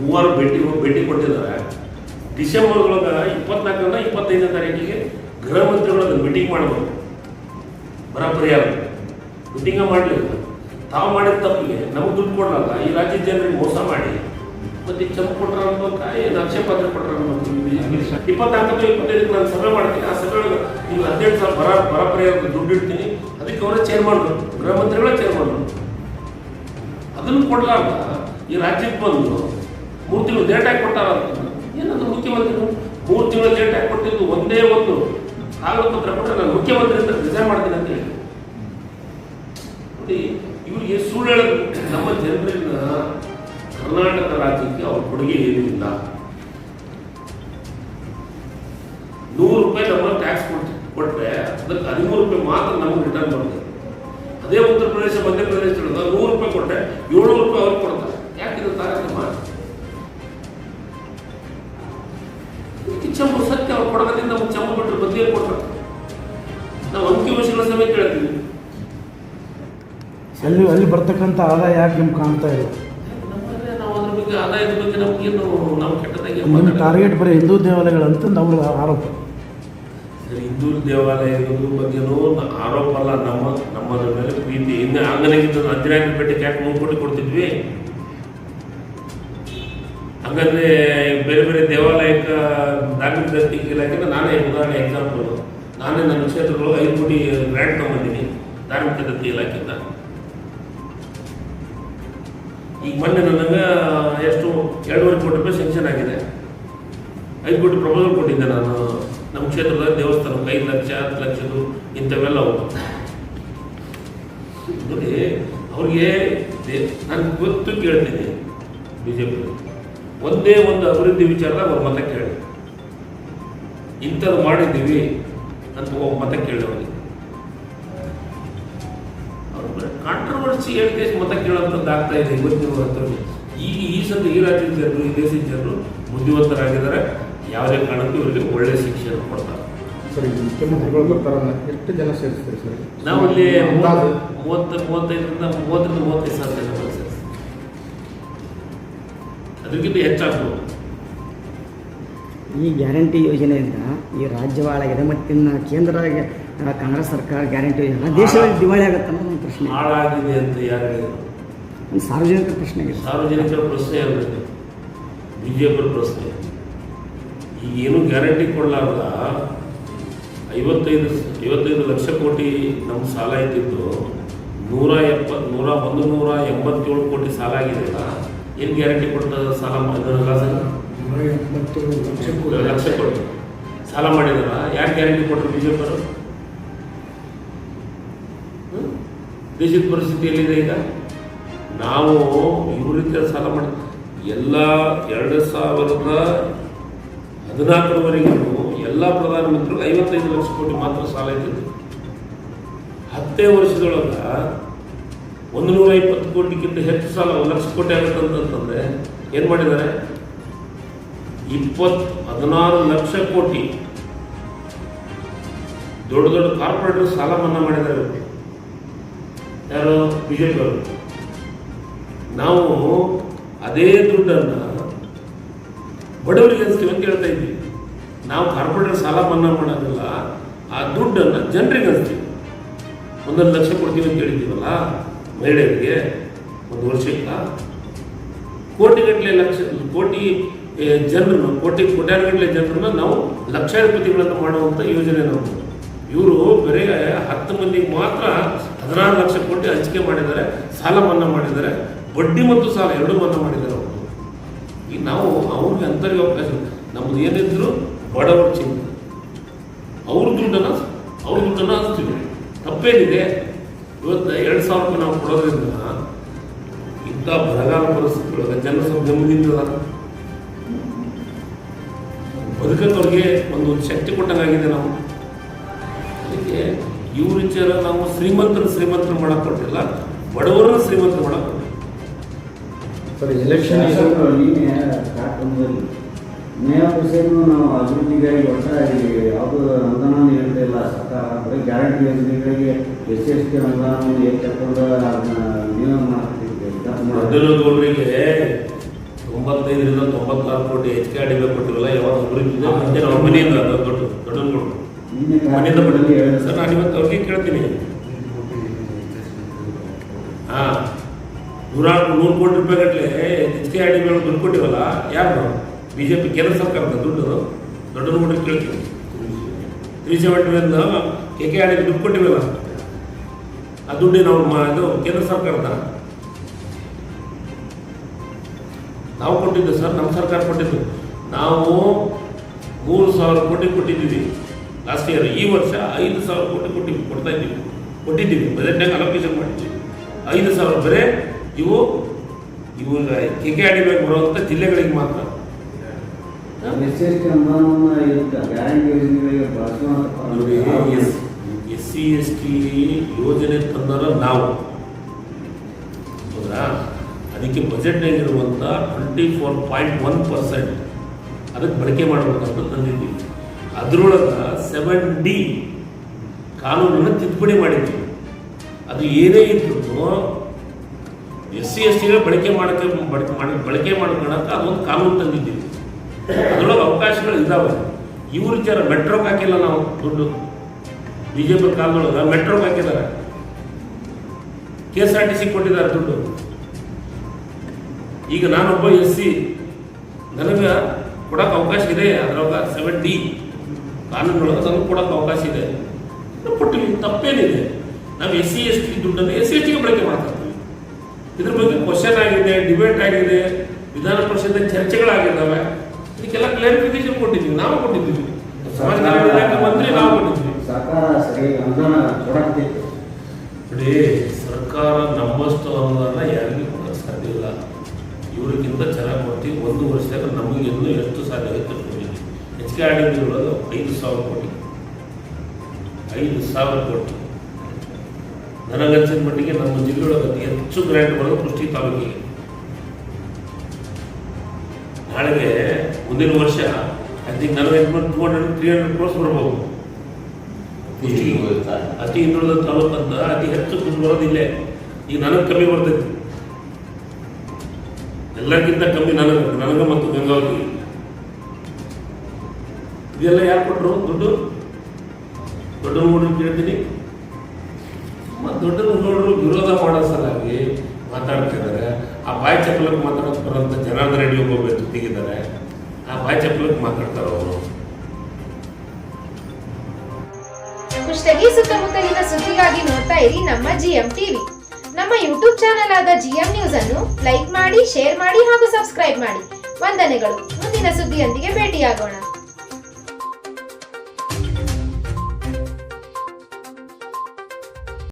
ಮೂವರು ಭೇಟಿ ಭೇಟಿ ಕೊಟ್ಟಿದ್ದಾರೆ. ಡಿಸೆಂಬರ್ ಒಳಗೆ ಇಪ್ಪತ್ನಾಲ್ಕರಿಂದ ಇಪ್ಪತ್ತೈದನೇ ತಾರೀಕಿಗೆ ಗೃಹ ಮಂತ್ರಿಗಳನ್ನ ಮೀಟಿಂಗ್ ಮಾಡಬೇಕು ಬರ ಪರಿಹಾರ ಮೀಟಿಂಗ ಮಾಡಲಿಲ್ಲ ತಾವು ಮಾಡಿದ ತಪ್ಪಿಗೆ ನಮಗೆ ದುಡ್ಡು ಕೊಡಲ್ಲ ಈ ರಾಜ್ಯದ ಜನರಿಗೆ ಮೋಸ ಮಾಡಿ. ಮತ್ತೆ ಚಂಪ್ ಕೊಟ್ರ ಅನ್ಬೇಕ ಏನು ಆಕ್ಷೇಪಾತ್ರ ಕೊಟ್ರ ಇಪ್ಪತ್ನಾಲ್ಕು ಇಪ್ಪತ್ತೈದಕ್ಕೆ ನಾನು ಸಭೆ ಮಾಡ್ತೀನಿ. ಆ ಸಭೆ ಒಳಗೆ ನೀವು ಹದಿನೆಂಟು ಸಾವಿರ ಬರ ಬರ ಪರಿಹಾರದ ದುಡ್ಡು ಇಡ್ತೀನಿ. ಅದಕ್ಕೆ ಅವರೇ ಚೇರ್ಮನ್ ಗೃಹ ಮಂತ್ರಿಗಳೇ ಚೇರ್ಮನ್ ಅದನ್ನು ಕೊಡಲಾರ್ದ? ಈ ರಾಜ್ಯಕ್ಕೆ ಬಂದು ಮೂರು ತಿಂಗಳು ಲೇಟಾಗಿ ಹಾಕಿ ಕೊಟ್ಟಾರ ಅಂತ ಏನದು ಮುಖ್ಯಮಂತ್ರಿ ಮೂರು ತಿಂಗಳು ಲೇಟ್ ಆಗಿ ಕೊಟ್ಟಿದ್ದು ಒಂದೇ ಒಂದು. ಕಾಗದ ಪತ್ರ ಕೊಟ್ಟರೆ ನಾನು ಮುಖ್ಯಮಂತ್ರಿ ಅಂತ ರಿಸೈನ್ ಮಾಡ್ತೀನಿ ಅಂತ ಹೇಳಿ. ನೋಡಿ ಇವರಿಗೆ ಸುಳ್ಳು ಹೇಳೋದು ನಮ್ಮ ಜನರನ್ನ ಕರ್ನಾಟಕ ರಾಜ್ಯಕ್ಕೆ ಅವ್ರ ಕೊಡುಗೆ ಏನೂ ಇಲ್ಲ. ನೂರು ರೂಪಾಯಿ ನಮ್ಮ ಟ್ಯಾಕ್ಸ್ ಕೊಟ್ಟರೆ ಅದಕ್ಕೆ ಹದಿಮೂರು ರೂಪಾಯಿ ಮಾತ್ರ ನಮಗೆ ರಿಟರ್ನ್ ಬರ್ತದೆ ಅದೇ ಉತ್ತರ ಪ್ರದೇಶ ಮಧ್ಯಪ್ರದೇಶ ನೂರು ರೂಪಾಯಿ ಕೊಟ್ಟರೆ ಏಳ್ನೂರು ರೂಪಾಯಿ ಅವ್ರಿಗೆ ಕೊಡ್ತಾರೆ. ಯಾಕೆ ಇದು ತಾರತಮ್ಯ? ಇದಕ್ಕೆ ಚಂಬು ಸತ್ಯ ಅವ್ರು ಕೊಡೋದ್ರಿಂದ ನಮ್ಗೆ ಚಂಬು ಬಿಟ್ಟರು ಬದಿಯ ಕೊಟ್ಟರು ನಾವು ಅಂಕಿಅಂಶಗಳ ಸಮೇತ ಕೇಳ್ತೀವಿ. ಅಲ್ಲಿ ಅಲ್ಲಿ ಬರ್ತಕ್ಕಂಥ ಆದಾಯ ಯಾಕೆ ನಿಮ್ಗೆ ಕಾಣ್ತಾ ಇಲ್ಲ? ನಾವು ಅದ್ರ ಬಗ್ಗೆ ಆದಾಯದ ಬಗ್ಗೆ ನಮಗೇನು ನಾವು ಕೆಟ್ಟದಾಗಿ ನಿಮ್ಮ ಮಾತಾಡಲ್ಲ. ಟಾರ್ಗೆಟ್ ಬರೀ ಹಿಂದೂ ದೇವಾಲಯಗಳಂತಂದು ಅವ್ರ ಆರೋಪ. ಸರಿ, ಹಿಂದೂ ದೇವಾಲಯಗಳ ಬಗ್ಗೆನೂ ನ- ಆರೋಪ ಅಲ್ಲ ನಮ್ಮ ನಮ್ಮದ್ರ ಮೇಲೆ ಪ್ರೀತಿ. ಇನ್ನು ಅಂಗನಗಿದ್ದ ಹದಿನಾಲ್ಕು ಪೇಟೆಗೆ ಯಾಕೆ ಮೂರು ಕೋಟಿ ಕೊಡ್ತಿದ್ವಿ? ಹಂಗಂದ್ರೆ ಬೇರೆ ಬೇರೆ ದೇವಾಲಯಕ್ಕೆ ಧಾರ್ಮಿಕ ದತ್ತಿ ಇಲಾಖೆನ ನಾನೇ ಉದಾಹರಣೆ ಎಕ್ಸಾಂಪಲ್ ನಾನೇ ನನ್ನ ಕ್ಷೇತ್ರಗಳು ಐದು ಕೋಟಿ ಗ್ರ್ಯಾಂಡ್ ತಗೊಂಡಿದ್ದೀನಿ ಧಾರ್ಮಿಕ ದತ್ತಿ ಇಲಾಖೆಯಿಂದ. ಈಗ ಮೊನ್ನೆ ನನಗೆ ಎಷ್ಟು ಎರಡೂವರೆ ಕೋಟಿ ರೂಪಾಯಿ ಸೆಂಕ್ಷನ್ ಆಗಿದೆ. ಐದು ಕೋಟಿ ಪ್ರಪೋಸಲ್ ಕೊಟ್ಟಿದ್ದೆ ನಾನು. ನಮ್ಮ ಕ್ಷೇತ್ರದ ದೇವಸ್ಥಾನಕ್ಕೆ ಐದು ಲಕ್ಷ, ಹತ್ತು ಲಕ್ಷದು ಇಂಥವೆಲ್ಲ ಅವ್ರಿಗೆ ನಾನು ಗೊತ್ತು ಕೇಳ್ತೀನಿ ಬಿ ಜೆ ಪಿ ಒಂದೇ ಒಂದು ಅಭಿವೃದ್ಧಿ ವಿಚಾರದಾಗ ಅವ್ರ ಮತ ಕೇಳಿ. ಇಂಥದ್ದು ಮಾಡಿದ್ದೀವಿ ಅಂತ ಒಬ್ಬ ಮತ ಕೇಳಿ ಅವ್ರಿಗೆ ಕಾಂಟ್ರವರ್ಸಿ ಹೇಳಿಕೆ ಮತ ಕೇಳೋಂಥದ್ದು ಆಗ್ತಾ ಇದೆ ಇವತ್ತಿನ ಈಗ ಈ ಸಲ ಈ ರಾಜ್ಯದ ಜನರು ಈ ದೇಶದ ಜನರು ಬುದ್ಧಿವಂತರಾಗಿದ್ದಾರೆ. ಯಾವುದೇ ಕಾರಣಕ್ಕೂ ಇವರಿಗೆ ಒಳ್ಳೆ ಶಿಕ್ಷೆಯನ್ನು ಕೊಡ್ತಾರೆ. ಸರ್ ಎಷ್ಟು ಜನ ಸೇರಿಸ್ತೀರಿ ಸರ್? ನಾವು ಇಲ್ಲಿ? ಮೂವತ್ತು ಮೂವತ್ತೈದರಿಂದ ಮೂವತ್ತರಿಂದ ಮೂವತ್ತೈದು ಸಾವಿರ ಜನ. ಅದಕ್ಕಿಂತ ಹೆಚ್ಚಾಗ್ಬೋದು. ಈ ಗ್ಯಾರಂಟಿ ಯೋಜನೆಯಿಂದ ಈ ರಾಜ್ಯವಾಳ ಹಾಳಾಗಿದೆ ಮತ್ತು ಇನ್ನು ಕೇಂದ್ರ ಕಾಂಗ್ರೆಸ್ ಸರ್ಕಾರ ಗ್ಯಾರಂಟಿ ಯೋಜನೆ ದೇಶದಲ್ಲಿ ದಿವಾಳಿ ಆಗುತ್ತೆ ಅನ್ನೋದು ಒಂದು ಪ್ರಶ್ನೆ. ಹಾಳಾಗಿದೆ ಅಂತ ಯಾರು ಹೇಳಿದ್ರು ಒಂದು ಸಾರ್ವಜನಿಕ ಪ್ರಶ್ನೆ ಸಾರ್ವಜನಿಕರ ಪ್ರಶ್ನೆ ಅಲ್ಲ ಬಿಜೆಪಿ ಪ್ರಶ್ನೆ. ಈಗ ಏನು ಗ್ಯಾರಂಟಿ ಕೊಡಲಾರ್ದ? ಐವತ್ತೈದು ಐವತ್ತೈದು ಲಕ್ಷ ಕೋಟಿ ನಮ್ಮ ಸಾಲ ಇದ್ದಿದ್ದು ನೂರ ಎಪ್ಪ ನೂರ ಒಂದು ನೂರ ಎಂಬತ್ತೇಳು ಕೋಟಿ ಸಾಲ ಆಗಿದೆಯಲ್ಲ? ಏನು ಗ್ಯಾರಂಟಿ ಕೊಡ್ತದ ಸಾಲ ಸರ್ ಲಕ್ಷ ಕೋಟಿ ಸಾಲ ಮಾಡಿದಾರ? ಯಾರು ಗ್ಯಾರಂಟಿ ಕೊಟ್ಟರು ಬಿಜೆಪಿಯವರು? ದೇಶದ ಪರಿಸ್ಥಿತಿ ಎಲ್ಲಿದೆ ಈಗ? ನಾವು ಇವ್ರ ರೀತಿಯ ಸಾಲ ಮಾಡಿ ಎಲ್ಲ ಎರಡು ಸಾವಿರದ ಹದಿನಾಲ್ಕರವರೆಗೂ ಎಲ್ಲ ಪ್ರಧಾನಮಂತ್ರಿಗಳು ಐವತ್ತೈದು ಲಕ್ಷ ಕೋಟಿ ಮಾತ್ರ ಸಾಲ ಇದ್ದಿದ್ದು. ಹತ್ತೇ ವರ್ಷದೊಳಗ ಒಂದು ನೂರ ಇಪ್ಪತ್ತು ಕೋಟಿಗಿಂತ ಹೆಚ್ಚು ಸಾಲ, ಒಂದು ಲಕ್ಷ ಕೋಟಿ ಆಗುತ್ತೆ ಅಂತಂದ್ರೆ ಏನು ಮಾಡಿದ್ದಾರೆ? ಇಪ್ಪತ್ತು ಹದಿನಾರು ಲಕ್ಷ ಕೋಟಿ ದೊಡ್ಡ ದೊಡ್ಡ ಕಾರ್ಪೊರೇಟರ್ ಸಾಲ ಮನ್ನಾ ಮಾಡಿದ್ದಾರೆ. ಯಾರು? ಬಿಜೆಪಿ ಅವರು ನಾವು ಅದೇ ದುಡ್ಡನ್ನು ಬಡವರಿಗೆ ಹಂಚ್ತೀವಿ ಅಂತ ಹೇಳ್ತಾ ಇದ್ವಿ ನಾವು ಕಾರ್ಪೊರೇಟರ್ ಸಾಲ ಮನ್ನಾ ಮಾಡೋದಿಲ್ಲ, ಆ ದುಡ್ಡನ್ನು ಜನರಿಗೆ ಹಂಚ್ತೀವಿ ಒಂದೊಂದು ಲಕ್ಷ ಕೊಡ್ತೀವಿ ಅಂತ ಹೇಳಿದ್ದೀವಲ್ಲ ಮಹಿಳೆಯರಿಗೆ ಒಂದು ವರ್ಷಕ್ಕೆ ಕೋಟಿಗಟ್ಟಲೆ ಲಕ್ಷ, ಕೋಟಿ ಜನರನ್ನು ಕೋಟಿ, ಕೋಟ್ಯಾನುಗಟ್ಟಲೆ ಜನರನ್ನು ನಾವು ಲಕ್ಷಾಧಿಪತಿಗಳನ್ನು ಮಾಡುವಂಥ ಯೋಜನೆ ನಾವು. ಇವರು ಬರೀ ಹತ್ತು ಮಂದಿಗೆ ಮಾತ್ರ ಹದಿನಾರು ಲಕ್ಷ ಕೋಟಿ ಹಂಚಿಕೆ ಮಾಡಿದ್ದಾರೆ, ಸಾಲ ಮನ್ನಾ ಮಾಡಿದ್ದಾರೆ, ಬಡ್ಡಿ ಮತ್ತು ಸಾಲ ಎರಡೂ ಮನ್ನಾ ಮಾಡಿದ್ದಾರೆ ಅವರು. ಈಗ ನಾವು ಅವ್ರಿಗೆ ಅಂತರಿಗೆ ಅವಕಾಶ ನಮ್ಮದು ಏನಿದ್ರು ಬಡವರು ಚಿಂತೆ. ಅವ್ರ ದುಡ್ಡನ್ನು ಅವ್ರ ದುಡ್ಡನ್ನು ಹಂಚ್ತೀವಿ. ತಪ್ಪೇನಿದೆ? ಇವತ್ತು ಎರಡು ಸಾವಿರ ರೂಪಾಯಿ ನಾವು ಕೊಡೋದ್ರಿಂದ ಇಂಥ ಬರಗಾಲ ಪರಿಸ್ಥಿತಿಯೊಳಗೆ ಜನ ಸ್ವಲ್ಪ ನೆಮ್ಮದಿಯಿಂದ ಬದುಕಕ್ಕವ್ರಿಗೆ ಒಂದು ಶಕ್ತಿ ಕೊಟ್ಟಂಗಾಗಿದೆ ನಾವು. ಅದಕ್ಕೆ ಇವ್ರ ವಿಚಾರ ನಾವು ಶ್ರೀಮಂತರ ಶ್ರೀಮಂತರು ಮಾಡಕ್ ಕೊಟ್ಟಿಲ್ಲ ಬಡವರನ್ನ ಶ್ರೀಮಂತರು ಮಾಡಕ್ ಕೊಟ್ಟಿಲ್ಲ ಸರ್ ಎಲೆಕ್ಷನ್ ಪರ್ಸೆಂಟ್ನು ನಾವು ಅಭಿವೃದ್ಧಿಗಾಗಿ ಒಟ್ಟಾಗಿ ಯಾವುದು ಅನುದಾನ ನೀಡ್ತಾ ಇಲ್ಲ. ಸರ್ಕಾರ ಬರೀ ಗ್ಯಾರಂಟಿ ಯೋಜನೆಗಳಿಗೆ ಎಸ್ ಎಸ್ ಟಿ ಅನುದಾನವನ್ನು ಏನ್ ತಗೊಂಡು ಅದನ್ನ ನೀವೇ ಮಾಡ್ತಿದ್ದೇವೆ ತೊಂಬತ್ತೈದರಿಂದ ತೊಂಬತ್ತಾರು ಕೋಟಿ ಎಚ್ ಕೆ ಬೇಕು ಕೊಟ್ಟಿರಲ್ಲ ಯಾವಾಗ ಅಭಿವೃದ್ಧಿ ಮುಂದೆ ನಾವು ಮನೆಯಿಂದ ದೊಡ್ಡ ದೊಡ್ಡನಗೌಡರು ಮನೆಯಿಂದ ಸರ್. ನಾನು ಇವತ್ತು ಅವ್ರಿಗೆ ಕೇಳ್ತೀನಿ. ಹಾಂ. ನೂರಾರು ನೂರು ಕೋಟಿ ರೂಪಾಯಿ ಗಟ್ಟಲೆ ಎಚ್ ಕೆ ಮೇಲೆ ದುಡ್ಡು ಕೊಟ್ಟಿವಲ್ಲ ಯಾರು ಬಿ ಜೆ ಪಿ ಕೇಂದ್ರ ಸರ್ಕಾರದ ದುಡ್ಡು ದೊಡ್ಡ ನೋಡಿ ಕೇಳ್ತೀವಿ. ತ್ರೀ ಸೆವೆಂಟಿ ಕೆ ಕೆ ಆಡಿ ದುಡ್ಡು ಕೊಟ್ಟಿವಲ್ಲ ಆ ದುಡ್ಡು ನಾವು ಇದು ಕೇಂದ್ರ ಸರ್ಕಾರದ. ನಾವು ಕೊಟ್ಟಿದ್ದು ಸರ್, ನಮ್ಮ ಸರ್ಕಾರ ಕೊಟ್ಟಿದ್ದು. ನಾವು ಮೂರು ಸಾವಿರ ಕೋಟಿ ಕೊಟ್ಟಿದ್ದೀವಿ. ಲಾಸ್ಟ್ ಇಯರ್ ಈ ವರ್ಷ ಐದು ಸಾವಿರ ಕೋಟಿ ಕೊಟ್ಟಿ ಕೊಡ್ತಾ ಇದ್ದೀವಿ. ಕೊಟ್ಟಿದ್ದೀವಿ. ಬಜೆಟ್ನಾಗ ಅಲೋಕೇಶನ್ ಮಾಡಿದ್ದೀವಿ. ಐದು ಸಾವಿರ ಬರೇ ಇವು ಇವು ಕೆ ಕೆ ಆಡಿ ಮೇಲೆ ಬರುವಂಥ ಜಿಲ್ಲೆಗಳಿಗೆ ಮಾತ್ರ. ಎಸ್ ಎಸ್ ಟಿ ಅನುದಾನವನ್ನು ಇದಕ್ಕೆ ಎಸ್ ಸಿ ಎಸ್ ಟಿ ಯೋಜನೆ ತಂದರ ನಾವು ಹೌದಾ ಅದಕ್ಕೆ ಬಜೆಟ್ನಾಗಿರುವಂಥ twenty four point one percent ಅದಕ್ಕೆ ಬಳಕೆ ಮಾಡಬೇಕಂತ ತಂದಿದ್ದೀವಿ ಅದರೊಳಗೆ ಸೆವೆನ್ ಡಿ ಕಾನೂನನ್ನು ತಿದ್ದುಪಡಿ ಮಾಡಿದ್ವಿ ಅದು ಏನೇ ಇದ್ರೂ ಎಸ್ ಸಿ ಎಸ್ ಟಿಗಳ ಬಳಕೆ ಮಾಡೋಕ್ಕೆ ಬಳಕೆ ಮಾಡಿ ಬಳಕೆ ಮಾಡ್ಕೊಳಕ್ಕೆ ಅದೊಂದು ಕಾನೂನು ತಂದಿದ್ದೀವಿ ಅದರೊಳಗೆ ಅವಕಾಶಗಳು ಇದ್ದಾವೆ. ಇವ್ರ ವಿಚಾರ ಮೆಟ್ರೋಗೆ ಹಾಕಿಲ್ಲ ನಾವು ದುಡ್ಡು. ಬಿ ಜೆ ಪಿ ಕಾಲದೊಳಗೆ ಮೆಟ್ರೋಗೆ ಹಾಕಿದ್ದಾರೆ. K S R T C ಕೊಟ್ಟಿದ್ದಾರೆ ದುಡ್ಡು. ಈಗ ನಾನೊಬ್ಬ ಎಸ್ ಸಿ, ನನಗೆ ಕೊಡೋಕೆ ಅವಕಾಶ ಇದೆ, ಅದರೊಳಗೆ ಸೆವೆಂಟಿ ಕಾನೂನೊಳಗೆ ನನಗೆ ಕೊಡೋಕೆ ಅವಕಾಶ ಇದೆ. ಕೊಟ್ಟು ಕೊಟ್ಟಿವಿ ತಪ್ಪೇನಿದೆ. ನಾವು ಎಸ್ ಸಿ, ಎಸ್ ಟಿ ದುಡ್ಡನ್ನು ಎಸ್ ಸಿ, ಎಸ್ ಟಿಗೆ ಬಳಕೆ ಮಾಡ್ತಾ ಇದ್ದೀವಿ ಇದ್ರ ಬಗ್ಗೆ ಕ್ವಶನ್ ಆಗಿದೆ ಡಿಬೇಟ್ ಆಗಿದೆ ವಿಧಾನ ಪರಿಷತ್ ಚರ್ಚೆಗಳಾಗಿದ್ದಾವೆ. ಇದಕ್ಕೆಲ್ಲ ಕ್ಲಾರಿಫಿಕೇಶನ್ ಕೊಟ್ಟಿದ್ದೀವಿ. ನಾವು ಕೊಟ್ಟಿದ್ದೀವಿ. ಸಮಾಜ ಕಲ್ಯಾಣ ಇಲಾಖೆ ಮಂತ್ರಿ ನಾವು ಕೊಟ್ಟಿದ್ವಿ ಸರ್ಕಾರ ಸರಿ ಅನುದಾನ ಕೊಡಕ್ತಿತ್ತು ನೋಡಿ ಸರ್ಕಾರ ನಮ್ಮಷ್ಟು ಅನುದಾನ ಯಾರಿಗೂ ಕೊಡಕ್ಕೆ ಸಾಧ್ಯ ಇಲ್ಲ. ಇವ್ರಿಗಿಂತ ಚೆನ್ನಾಗಿ ಕೊಡ್ತೀವಿ. ಒಂದು ವರ್ಷದಾಗ ನಮಗೆ ಇನ್ನೂ ಎಷ್ಟು ಸಾಧ್ಯ ಆಗುತ್ತೆ ಎಚ್ ಕೆ ಆರ್ ಡಿ ಒಳಗೆ ಐದು ಸಾವಿರ ಕೋಟಿ. ಐದು ಸಾವಿರ ಕೋಟಿ. ನನಗನ್ಸಿದ ಮಟ್ಟಿಗೆ ನಮ್ಮ ಜಿಲ್ಲೆಯೊಳಗೆ ಅತಿ ಹೆಚ್ಚು ಗ್ರ್ಯಾಂಟ್ ಬರೋದು ಕೃಷಿ ತಾಲೂಕಿಗೆ. ನಾಳೆಗೆ ಮುಂದಿನ ವರ್ಷ ಐ ನಲವತ್ತು ನನಗೆ two hundred three hundred crores ಬರ್ಬೋದು. ಕುಷ್ಟಗಿ ಅತಿ ಹಿಂದುಳಿದ ತಾಲೂಕು ಅಂತ ಅತಿ ಹೆಚ್ಚು ದುಡ್ಡು ಬರೋದಿಲ್ಲ ಈಗ ನನಗೆ ಕಮ್ಮಿ ಬರ್ತೈತಿ. ಎಲ್ಲಕ್ಕಿಂತ ಕಮ್ಮಿ ನನಗೆ ನನಗೆ ಮತ್ತು ಗಂಗಾವತಿ ಇದೆಲ್ಲ ಯಾರು ಕೊಟ್ಟರು ದುಡ್ಡು? ದೊಡ್ಡ ನೋಡ್ರಿ ಕೇಳ್ತೀನಿ. ಮತ್ತು ದೊಡ್ಡ ನೋಡ್ರು ವಿರೋಧ ಮಾಡೋ ಸಲಾಗಿ ಮಾತಾಡ್ತಿದ್ದಾರೆ. ಆ ಬಾಯಿ ಚಪ್ಪಲಕ್ಕೆ ಮಾತಾಡೋದು ಬರೋಂಥ ಜನಾರ್ದನ ರೆಡ್ಡಿ ಒಬ್ಬ ಜೊತೆಗಿದ್ದಾರೆ ಆ ಬಾಯಿ ಚಪ್ಪಲಕ್ಕೆ ಮಾತಾಡ್ತಾರೆ ಅವರು? ಕುಷ್ಟಗಿ ಸುತ್ತಮುತ್ತಲಿನ ಸುದ್ದಿಗಾಗಿ ನೋಡ್ತಾ ಇರಿ ನಮ್ಮ ಜಿಎಂ ಟಿವಿ. ನಮ್ಮ ಯೂಟ್ಯೂಬ್ ಚಾನೆಲ್ ಆದ ಜಿಎಂ ನ್ಯೂಸ್ ಅನ್ನು ಲೈಕ್ ಮಾಡಿ, ಶೇರ್ ಮಾಡಿ ಹಾಗೂ ಸಬ್ಸ್ಕ್ರೈಬ್ ಮಾಡಿ. ವಂದನೆಗಳು. ಮುಂದಿನ ಸುದ್ದಿಯೊಂದಿಗೆ ಭೇಟಿಯಾಗೋಣ.